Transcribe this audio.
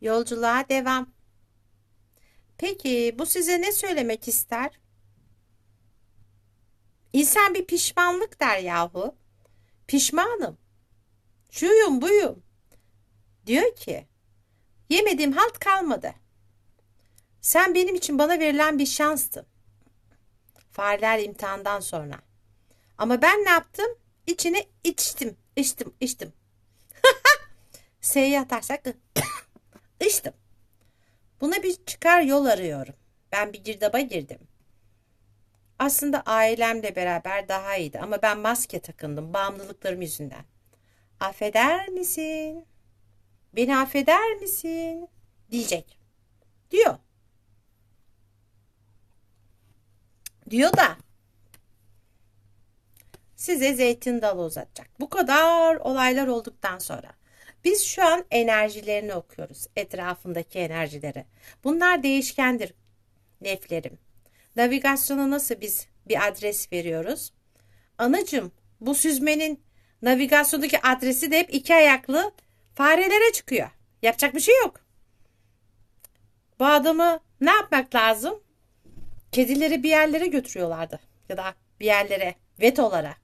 Yolculuğa devam. Peki bu size ne söylemek ister? İnsan bir pişmanlık der yahu. Pişmanım. Şuyum buyum. Diyor ki, yemediğim halt kalmadı. Sen benim için bana verilen bir şanstın. Fareler imtihandan sonra. Ama ben ne yaptım? İçine içtim, içtim, içtim. S'ye atarsak içtim. Buna bir çıkar yol arıyorum. Ben bir girdaba girdim. Aslında ailemle beraber daha iyiydi ama ben maske takındım bağımlılıklarım yüzünden. Affeder misin? Beni affeder misin? Diyecek. Diyor. Diyor da size zeytin dalı uzatacak. Bu kadar olaylar olduktan sonra biz şu an enerjilerini okuyoruz. Etrafındaki enerjileri. Bunlar değişkendir neflerim. Navigasyona nasıl biz bir adres veriyoruz? Anacım bu süzmenin navigasyondaki adresi de hep iki ayaklı farelere çıkıyor. Yapacak bir şey yok. Bu adamı ne yapmak lazım? Kedileri bir yerlere götürüyorlardı. Ya da bir yerlere, vetolara.